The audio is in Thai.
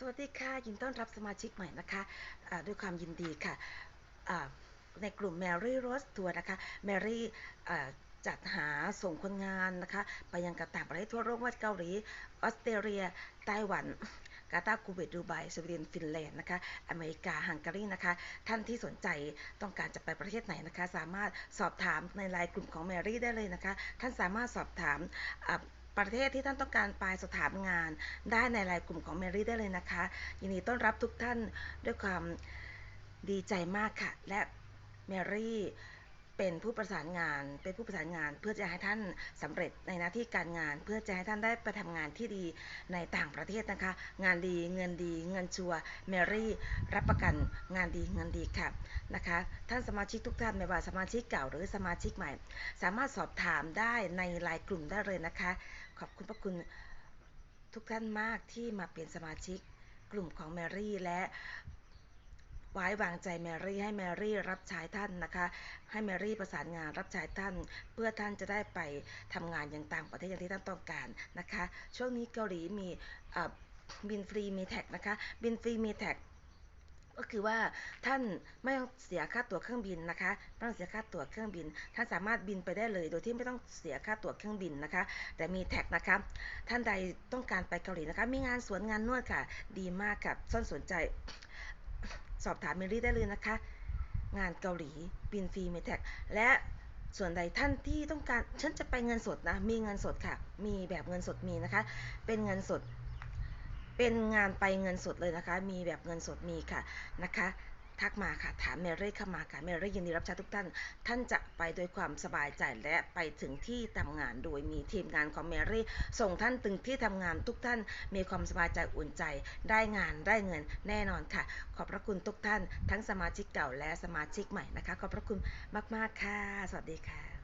สวัสดีค่ะ ยินต้อนรับสมาชิกใหม่นะคะอ่าด้วยความยินดีค่ะอ่าในกลุ่ม Mary Rose Tour นะคะ Mary อ่จัดหาส่งคนงานนะคะ ไปยังกับต่างประเทศทั่วโลกว่าเกาหลี ออสเตรเลีย ไต้หวันกาตาร์คูเวตดูไบสวีเดนฟินแลนด์นะคะอเมริกาฮังการีนะคะ ท่านที่สนใจต้องการจะไปประเทศไหนนะคะ สามารถสอบถามในไลน์กลุ่มของ Mary ได้เลยนะคะ ท่านสามารถสอบถามอ ประเทศที่ท่านต้องการไปสถานงาน ได้ในรายกลุ่มของเมรี่ได้เลยนะคะ ยินดีต้อนรับทุกท่านด้วยความดีใจมากค่ะ และเมรี่ เป็นผู้ประสานงาน เป็นผู้ประสานงาน เพื่อจะให้ท่านสำเร็จในหน้าที่การงาน เพื่อจะให้ท่านได้ไปทำงานที่ดีในต่างประเทศนะคะ งานดีเงินดีเงินชัวร์ Mary รับประกันงานดีเงินดีค่ะนะคะ ท่านสมาชิกทุกท่านไม่ว่าสมาชิกเก่าหรือสมาชิกใหม่ สามารถสอบถามได้ในไลน์กลุ่มได้เลยนะคะ ขอบคุณพระคุณทุกท่านมากที่มาเป็นสมาชิกกลุ่มของแมรี่และ ไว้วางใจแมรี่ให้แมรี่รับใช้ท่านนะคะ ให้แมรี่ประสานงานรับใช้ท่าน เพื่อท่านจะได้ไปทำงานอย่างต่างประเทศอย่างที่ท่านต้องการนะคะ ช่วงนี้เกาหลีมีบินฟรีมีแท็กนะคะ บินฟรีมีแท็กก็คือว่าท่านไม่ต้องเสียค่าตั๋วเครื่องบินนะคะไม่ต้องเสียค่าตั๋วเครื่องบิน ท่านสามารถบินไปได้เลย โดยที่ไม่ต้องเสียค่าตั๋วเครื่องบินนะคะ แต่มีแท็กนะคะ ท่านใดต้องการไปเกาหลีนะคะ มีงานสวนงานนวดค่ะ ดีมากค่ะซ่อนสนใจ สอบถามเมลี่ได้เลยนะคะ งานเกาหลีบินฟรีเมแท็กและส่วนใดท่านที่ต้องการฉันจะไปเงินสดนะ มีเงินสดค่ะ มีแบบเงินสดมีนะคะ เป็นเงินสด เป็นงานไปเงินสดเลยนะคะ มีแบบเงินสดมีค่ะนะคะ ทักมาค่ะ ถามเมรี่เข้ามาค่ะเมรี่ยินดีรับใช้ทุกท่าน ท่านจะไปโดยความสบายใจและไปถึงที่ทำงานโดยมีทีมงานของเมรี่ส่งท่านถึงที่ทำงานทุกท่าน มีความสบายใจอุ่นใจ ได้งานได้เงินแน่นอนค่ะ ขอบพระคุณทุกท่าน ทั้งสมาชิกเก่าและสมาชิกใหม่นะคะ ขอบพระคุณมาก ๆ ค่ะ สวัสดีค่ะ